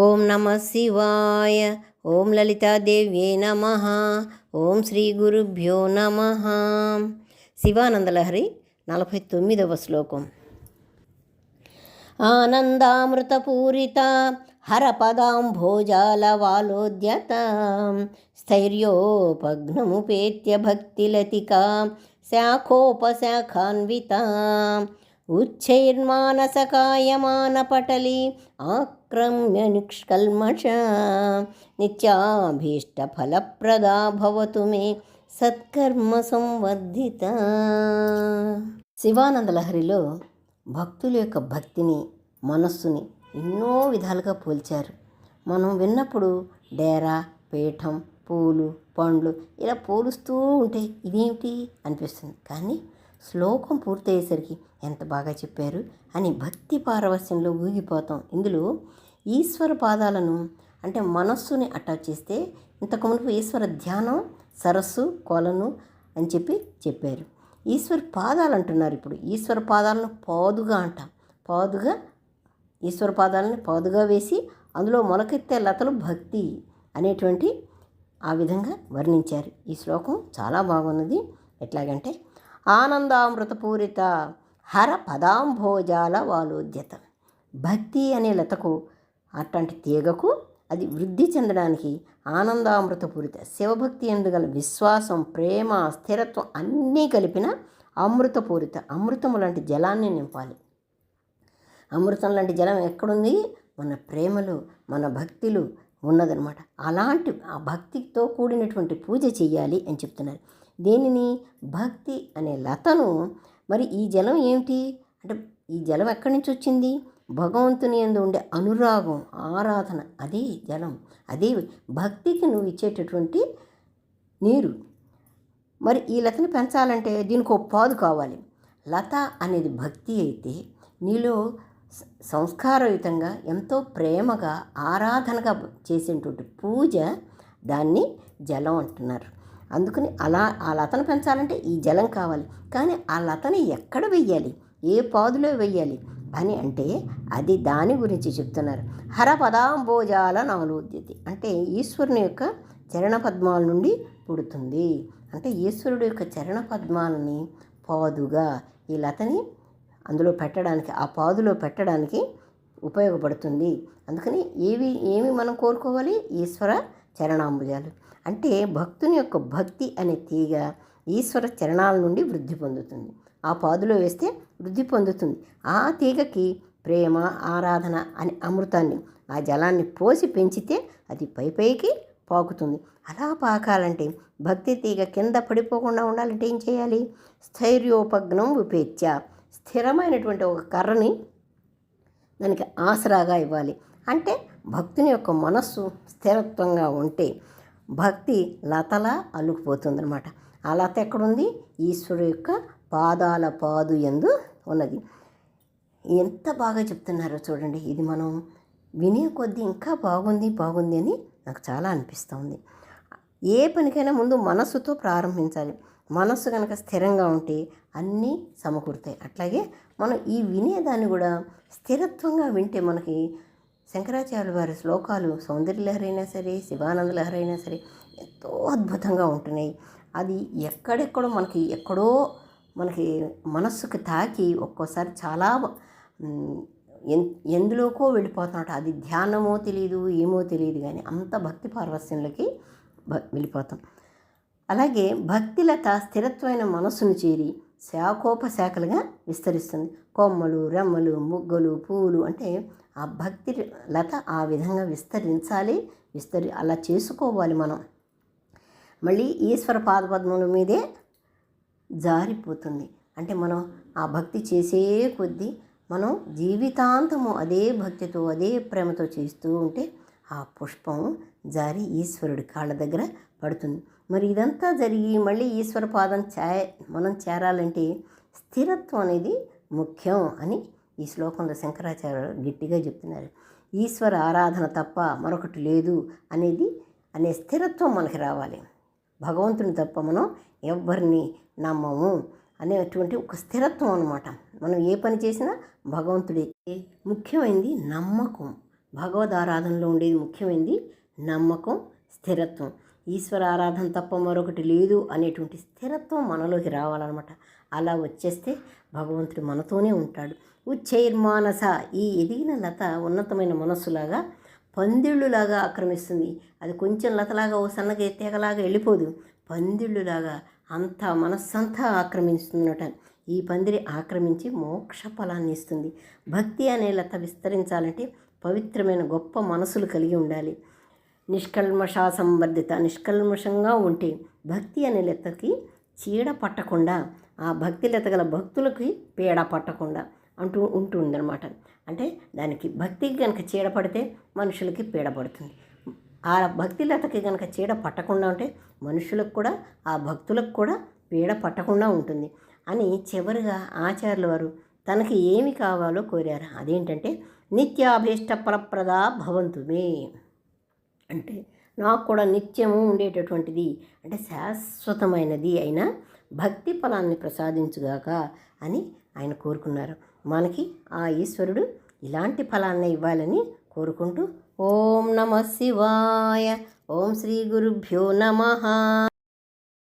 ఓం నమ శివాయ. ఓం లలితాదేవ్యే నమ. ఓం శ్రీ గురుభ్యో నమ. శివానందలహరి నలభై తొమ్మిదవ శ్లోకం. ఆనందామృతపూరిత హరపదాంభోజాలవాలోద్యత స్థైర్యోపగ్నముపేత్య భక్తిలతికా శాఖోపశాఖాన్విత. ఉచ్చైర్మానసకాయమానపటలి క్రమ్య నిష్కల్మష నిత్యాభీష్టఫలప్రదా భవతు మే సత్కర్మ సంవర్ధిత శివానంద లహరిలో భక్తుల యొక్క భక్తిని మనస్సుని ఎన్నో విధాలుగా పోల్చారు. మనం విన్నప్పుడు డేరా పీఠం పూలు పండ్లు ఇలా పోలుస్తూ ఉంటే ఇదేమిటి అనిపిస్తుంది. కానీ శ్లోకం పూర్తయ్యేసరికి ఎంత బాగా చెప్పారు అని భక్తి పారవస్యంలో ఊగిపోతాం. ఇందులో ఈశ్వర పాదాలను అంటే మనస్సుని అటాచ్ చేస్తే ఇంతకుముందు ఈశ్వర ధ్యానం సరస్సు కొలను అని చెప్పి చెప్పారు. ఈశ్వర పాదాలు అంటున్నారు ఇప్పుడు. ఈశ్వర పాదాలను పాదుగా అంటాం. పాదుగా ఈశ్వర పాదాలను పాదుగా వేసి అందులో మొలకెత్తే లతలు భక్తి అనేటువంటి ఆ విధంగా వర్ణించారు. ఈ శ్లోకం చాలా బాగున్నది. ఎట్లాగంటే ఆనందామృతపూరిత హర పదాంభోజాల వాలోద్యత. భక్తి అనే లతకు అట్లాంటి తీగకు అది వృద్ధి చెందడానికి ఆనందామృతపూరిత శివభక్తి ఎందుగల విశ్వాసం ప్రేమ స్థిరత్వం అన్నీ కలిపిన అమృతపూరిత అమృతము లాంటి జలాన్ని నింపాలి. అమృతం లాంటి జలం ఎక్కడుంది? మన ప్రేమలు మన భక్తులు ఉన్నదనమాట అలాంటి ఆ భక్తితో కూడినటువంటి పూజ చేయాలి అని చెప్తున్నారు. దేనిని? భక్తి అనే లతను. మరి ఈ జలం ఏమిటి? అంటే ఈ జలం ఎక్కడి నుంచి వచ్చింది? భగవంతుని ఎందు ఉండే అనురాగం ఆరాధన అదే జలం అదే భక్తికి నువ్వు ఇచ్చేటటువంటి నీరు. మరి ఈ లతను పెంచాలంటే దీనికి ఒక పాదు కావాలి. లత అనేది భక్తి అయితే నీలో సంస్కారయుతంగా ఎంతో ప్రేమగా ఆరాధనగా చేసేటువంటి పూజ దాన్ని జలం అంటున్నారు. అందుకని అలా ఆ లతను పెంచాలంటే ఈ జలం కావాలి. కానీ ఆ లతని ఎక్కడ వెయ్యాలి? ఏ పాదులో వెయ్యాలి? అని అంటే అది దాని గురించి చెప్తున్నారు. హర పదాంబోజాల నాలోద్యతి అంటే ఈశ్వరుని యొక్క చరణ పద్మాల నుండి పుడుతుంది. అంటే ఈశ్వరుడు యొక్క చరణ పద్మాలని పాదుగా ఈ లతని అందులో పెట్టడానికి ఆ పాదులో పెట్టడానికి ఉపయోగపడుతుంది. అందుకని ఏవి ఏమి మనం కోరుకోవాలి? ఈశ్వర చరణాంబుజాలు. అంటే భక్తుని యొక్క భక్తి అనే తీగ ఈశ్వర చరణాల నుండి వృద్ధి పొందుతుంది. ఆ పాదులో వేస్తే వృద్ధి పొందుతుంది. ఆ తీగకి ప్రేమ ఆరాధన అనే అమృతాన్ని ఆ జలాన్ని పోసి పెంచితే అది పై పైకి పాకుతుంది. అలా పాకాలంటే భక్తి తీగ కింద పడిపోకుండా ఉండాలంటే ఏం చేయాలి? స్థైర్యోపగ్నం ఉపేత్య. స్థిరమైనటువంటి ఒక కర్రని దానికి ఆసరాగా ఇవ్వాలి. అంటే భక్తుని యొక్క మనస్సు స్థిరత్వంగా ఉంటే భక్తి లతలా అల్లుకుపోతుందన్నమాట. ఆ లత ఎక్కడుంది? ఈశ్వరు యొక్క పాదాల పాదు ఎందు ఉన్నది. ఎంత బాగా చెప్తున్నారో చూడండి. ఇది మనం వినే కొద్దీ ఇంకా బాగుంది బాగుంది అని నాకు చాలా అనిపిస్తుంది. ఏ పనికైనా ముందు మనస్సుతో ప్రారంభించాలి. మనస్సు కనుక స్థిరంగా ఉంటే అన్నీ సమకూరుతాయి. అట్లాగే మనం ఈ వినేదాన్ని కూడా స్థిరత్వంగా వింటే మనకి శంకరాచార్య వారి శ్లోకాలు సౌందర్యలహరి అయినా సరే శివానంద లహరి అయినా సరే ఎంతో అద్భుతంగా ఉంటున్నాయి. అది ఎక్కడెక్కడో మనకి ఎక్కడో మనకి మనస్సుకి తాకి ఒక్కోసారి చాలా ఎన్ ఎందులోకో వెళ్ళిపోతున్నట్టు అది ధ్యానమో తెలియదు ఏమో తెలియదు కానీ అంత భక్తి పార్వస్యంలోకి వెళ్ళిపోతాం. అలాగే భక్తిలత స్థిరత్వమైన మనస్సును చేరి శాఖోపశాఖలుగా విస్తరిస్తుంది. కొమ్మలు రెమ్మలు ముగ్గలు పూలు అంటే ఆ భక్తి లత ఆ విధంగా విస్తరించాలి విస్తరి అలా చేసుకోవాలి మనం. మళ్ళీ ఈశ్వర పాదపద్మల మీదే జారిపోతుంది. అంటే మనం ఆ భక్తి చేసే కొద్దీ మనం జీవితాంతము అదే భక్తితో అదే ప్రేమతో చేస్తూ ఉంటే ఆ పుష్పం జారి ఈశ్వరుడి కాళ్ళ దగ్గర పడుతుంది. మరి ఇదంతా జరిగి మళ్ళీ ఈశ్వర పాదం చే మనం చేరాలంటే స్థిరత్వం అనేది ముఖ్యం అని ఈ శ్లోకంలో శంకరాచార్య గట్టిగా చెప్తున్నారు. ఈశ్వర ఆరాధన తప్ప మరొకటి లేదు అనేది అనే స్థిరత్వం మనకి రావాలి. భగవంతుని తప్ప మనం ఎవ్వరిని నమ్మము అనేటువంటి ఒక స్థిరత్వం అనమాట మనం ఏ పని చేసినా భగవంతుడే. ముఖ్యమైనది నమ్మకం. భగవద్ ఆరాధనలో ఉండేది ముఖ్యమైనది నమ్మకం స్థిరత్వం. ఈశ్వర ఆరాధన తప్ప మరొకటి లేదు అనేటువంటి స్థిరత్వం మనలోకి రావాలన్నమాట. అలా వచ్చేస్తే భగవంతుడు మనతోనే ఉంటాడు. ఉచ్చైర్మానస ఈ ఎదిగిన లత ఉన్నతమైన మనస్సులాగా పందిళ్ళులాగా ఆక్రమిస్తుంది. అది కొంచెం లతలాగా ఓ సన్నగా తీగలాగా వెళ్ళిపోదు. పందిళ్ళులాగా అంతా మనస్సంతా ఆక్రమిస్తుందట ఈ పందిరి ఆక్రమించి మోక్ష ఫలాన్ని ఇస్తుంది. భక్తి అనే లత విస్తరించాలంటే పవిత్రమైన గొప్ప మనసులు కలిగి ఉండాలి. నిష్కల్మషా సంవర్ధిత నిష్కల్మషంగా ఉంటే భక్తి అనే లతకి చీడ పట్టకుండా ఆ భక్తి లత గల భక్తులకి పీడ పట్టకుండా అంటూ ఉంటుందన్నమాట. అంటే దానికి భక్తికి కనుక చీడ పడితే మనుషులకి పీడ పడుతుంది. ఆ భక్తి లతకి కనుక చీడ పట్టకుండా ఉంటే మనుషులకు కూడా ఆ భక్తులకు కూడా పీడ పట్టకుండా ఉంటుంది. అని చివరిగా ఆచార్యుల వారు తనకి ఏమి కావాలో కోరారు. అదేంటంటే నిత్యాభీష్ట ఫలప్రదా భవంతుమే. అంటే నాకు కూడా నిత్యము ఉండేటటువంటిది అంటే శాశ్వతమైనది అయిన భక్తి ఫలాన్ని ప్రసాదించుగాక అని ఆయన కోరుకున్నారు. మనకి ఆ ఈశ్వరుడు ఇలాంటి ఫలాన్ని ఇవ్వాలని కోరుకుంటూ ఓం నమ శివాయ ఓం శ్రీ గురుభ్యో నమ.